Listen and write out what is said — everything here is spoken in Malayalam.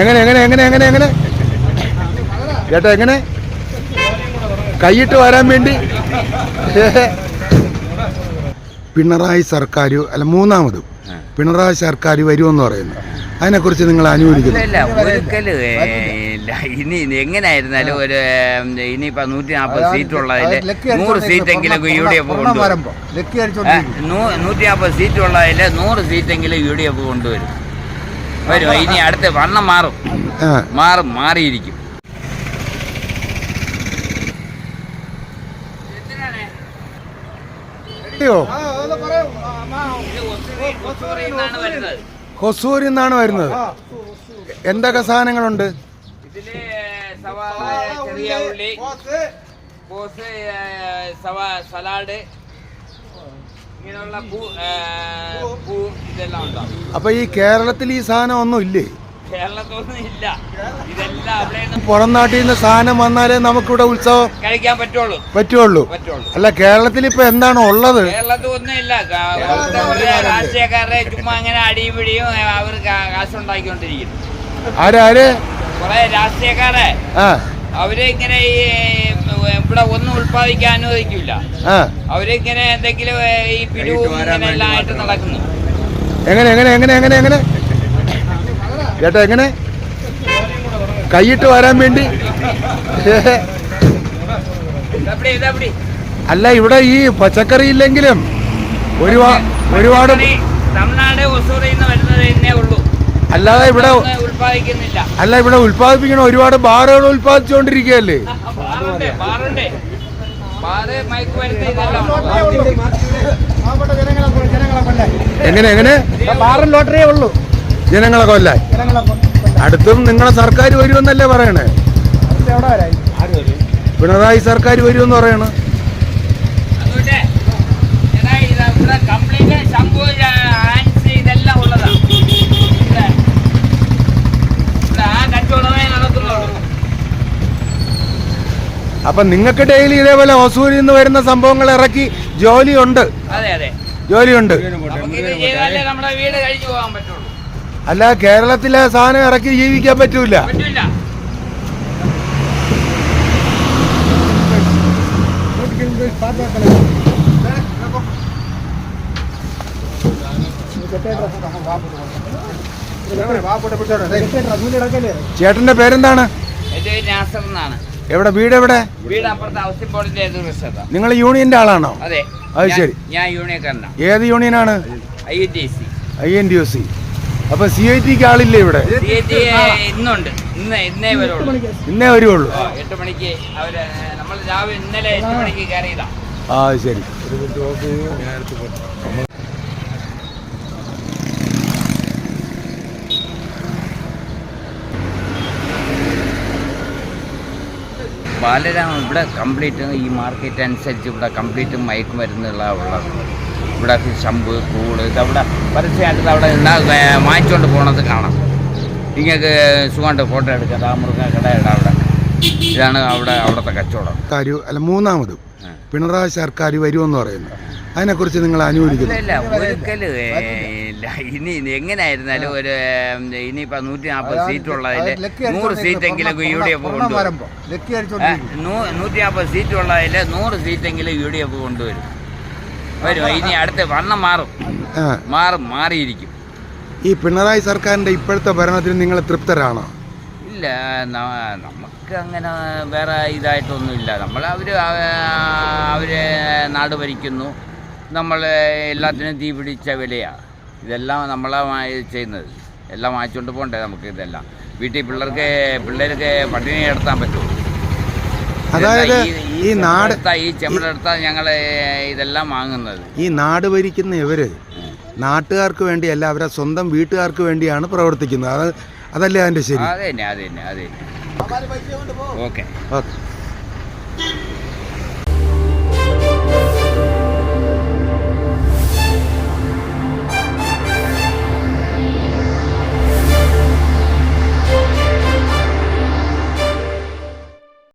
എങ്ങനെ എങ്ങനെ എങ്ങനെ എങ്ങനെ എങ്ങനെ? ചേട്ടാ എങ്ങനെ? കൈയിട്ട് വരാൻ വേണ്ടി. പിണറായി സർക്കാർ അല്ല മൂന്നാമതും പിണറായി സർക്കാർ വരുമെന്ന് പറയുന്നു. അതിനെക്കുറിച്ച് നിങ്ങൾ അനുകൂലിക്കുന്നു. ഇനി എങ്ങനെയായിരുന്നാലും ഒരു ഇനിയിപ്പോ നൂറ്റി നാൽപ്പത് സീറ്റ് ഉള്ളതിൽ നൂറ് സീറ്റെങ്കിലും യു ഡി എഫ് കൊണ്ടുവരും. നൂറ്റി നാൽപ്പത് സീറ്റ് ഉള്ളതിൽ നൂറ് സീറ്റെങ്കിലും യു ഡി എഫ് കൊണ്ടുവരും. വരും ഇനി അടുത്ത് വണ്ണം മാറും. മാറും മാറിയിരിക്കും. ഹൊസൂരിൽ നിന്നാണ് വരുന്നത്. എന്തൊക്കെ സാധനങ്ങളുണ്ട്? ഇതിൽ സവാള ചെറിയ ഉള്ളി സവാ സലാഡ് ഇങ്ങനെയുള്ള പൂ പൂ ഇതെല്ലാം ഉണ്ടാവും അപ്പൊ ഈ കേരളത്തിൽ ഈ സാധനം ഒന്നും ഇല്ലേ? ഇല്ല. ഇതെല്ലാം അവിടെ പുറം നാട്ടിൽ നിന്ന് സാധനം വന്നാലേ നമുക്കിവിടെ ഉത്സവം കഴിക്കാൻ പറ്റുള്ളൂ. പറ്റുള്ളൂ. പറ്റുള്ളൂ. അല്ല കേരളത്തിൽ ഇപ്പൊ എന്താണ് ഉള്ളത്? കേരളത്തിൽ ഒന്നും ഇല്ല. രാഷ്ട്രീയക്കാരുടെ ചുമ്മാ അങ്ങനെ അടിയും പിടിയും അവർ കാശുണ്ടാക്കിക്കൊണ്ടിരിക്കുന്നു. ആരാര് കുറെ രാഷ്ട്രീയക്കാരെ. ആ. അവരെ ഇങ്ങനെ ഈ ഇവിടെ ഒന്നും ഉത്പാദിക്കാൻ അനുവദിക്കില്ല ആ. അവരിങ്ങനെ എന്തെങ്കിലും ഈ പിരിവും ഇങ്ങനെ എല്ലാം ആയിട്ട് നടക്കുന്നു? എങ്ങനെ എങ്ങനെ എങ്ങനെ എങ്ങനെ എങ്ങനെ? ചേട്ടാ എങ്ങനെ? കൈയിട്ട് വരാൻ വേണ്ടി? അല്ല ഇവിടെ ഈ പച്ചക്കറി ഇല്ലെങ്കിലും ഒരുപാട് ഒരുപാട് തമിഴ്നാട് ഒസൂറിൽ നിന്ന് വരുന്നത് തന്നെ ഉള്ളൂ. അല്ലാതെ ഇവിടെ അല്ല ഇവിടെ ഉൽപ്പാദിപ്പിക്കണ ഒരുപാട് ബാറുകൾ ഉൽപ്പാദിച്ചുകൊണ്ടിരിക്കുകയല്ലേ? എങ്ങനെ എങ്ങനെ? ബാറും ലോട്ടറിയേ ഉള്ളൂ. ജനങ്ങളെ കൊല്ലാൻ. അടുത്തും നിങ്ങളെ സർക്കാർ വരുമെന്നല്ലേ പറയണേ? എവിടെ വരായി പിണറായി സർക്കാർ വരുമെന്ന് പറയണേ. അതുകൊണ്ട് എടാ, ഇത് ഇവിടെ കംപ്ലീറ്റ് ശംഭു ആൻസ് ഇതെല്ലാം ഉള്ളതാണ് ഇവിടെ ഇവിടെ ആ കച്ചവടമേ നടക്കുന്നുള്ളൂ അപ്പൊ നിങ്ങൾക്ക് ഡെയിലി ഇതേപോലെ ഒസൂരിൽ നിന്ന് വരുന്ന സംഭവങ്ങൾ ഇറക്കി ജോലിയുണ്ട്. അതെ അതെ. ജോലിയുണ്ട്. നമ്മുടെ വീട് കഴിച്ചു പോകാൻ പറ്റുള്ളൂ. അല്ല കേരളത്തിലെ സാധനം ഇറക്കി ജീവിക്കാൻ പറ്റൂല. പറ്റില്ല ചേട്ടന്റെ പേരെന്താണ്? നാസർ എന്നാണ്. എവിടെ? വീട് എവിടെ? വീട് അപ്പുറത്തെ ഹൗസിംഗ് ബോർഡിന്റെ എതിർവശത്താ നിങ്ങൾ യൂണിയന്റെ ആളാണോ? അതെ. അത് ഞാൻ- ശരി. ഞാൻ യൂണിയക്കാരനാണ് ഏത് യൂണിയനാണ്? I T C. I N D O C. അപ്പൊ സി ഐ ടിക്ക് ആളില്ലേ ഇവിടെ? ടി ഇന്നുണ്ട്. ഇന്ന് ഇന്നേ വരുള്ളൂ. ഇന്നേ വരുവുള്ളൂ ആ, എട്ട് മണിക്ക് അവർ നമ്മൾ രാവിലെ ഇന്നലെ എട്ട് മണിക്ക് കയറിയതാ. ആ ശരി. ബാലരാമ ഇവിടെ കംപ്ലീറ്റ് ഈ മാർക്കറ്റ് അനുസരിച്ച് ഇവിടെ കംപ്ലീറ്റ് മയക്കുമരുന്നുള്ള ഉള്ളത് ഇവിടെ ശമ്പ് കൂൾ ഇതവിടെ പരസ്യമായിട്ട് അവിടെ വാങ്ങിച്ചുകൊണ്ട് പോണത് കാണാം. നിങ്ങൾക്ക് സുഖമായിട്ട് ഫോട്ടോ എടുക്കാം. രാമൃഗ കടയുടെ അവിടെ. ഇതാണ് അവിടെ അവിടുത്തെ കച്ചവടം. അല്ല മൂന്നാമതും ആ. പിണറായി സർക്കാർ വരുമെന്ന് പറയുന്നു. അതിനെക്കുറിച്ച് നിങ്ങൾ അനുകൂലിക്കുന്നു. ഒരിക്കലും ഇല്ല ഇനി എങ്ങനെയായിരുന്നാലും ഒരു ഏം, ഇനിയിപ്പോ നൂറ്റി നാൽപ്പത് സീറ്റ് ഉള്ളതിൽ നൂറ് സീറ്റെങ്കിലും യു ഡി എഫ് കൊണ്ടുവരും. നൂറ്റി നാൽപ്പത് സീറ്റ് ഉള്ളതിൽ നൂറ് സീറ്റെങ്കിലും യു ഡി എഫ് കൊണ്ടുവരും. വരും ഇനി അടുത്ത് വണ്ണം മാറും. മാറും മാറിയിരിക്കും. ഈ പിണറായി സർക്കാരിന്റെ ഇപ്പോഴത്തെ ഭരണത്തിൽ നിങ്ങൾ തൃപ്തരാണോ? ഇല്ല നമുക്ക് അങ്ങനെ വേറെ ഇതായിട്ടൊന്നുമില്ല. നമ്മൾ അവർ അവർ നാട് ഭരിക്കുന്നു. നമ്മൾ എല്ലാത്തിനും തീ പിടിച്ച വിലയാണ് ഇതെല്ലാം നമ്മളാണ് ചെയ്യുന്നത്. എല്ലാം വാങ്ങിച്ചുകൊണ്ട് പോകണ്ടേ നമുക്ക് ഇതെല്ലാം. വീട്ടിൽ പിള്ളേർക്ക് പിള്ളേർക്ക് പട്ടിണി കിടത്താൻ പറ്റും അതായത് ഈ നാട് ഈ ചെമ്മടെടുത്താൽ ഞങ്ങൾ ഇതെല്ലാം വാങ്ങുന്നത്? ഈ നാട് ഭരിക്കുന്ന ഇവർ നാട്ടുകാർക്ക് വേണ്ടിയല്ല അവരെ സ്വന്തം വീട്ടുകാർക്ക് വേണ്ടിയാണ് പ്രവർത്തിക്കുന്നത്. അത് അതല്ലേ അതിന്റെ ശരി? അതെ അതെ അതെ തന്നെ അത് തന്നെ ഓക്കെ. ഓക്കെ.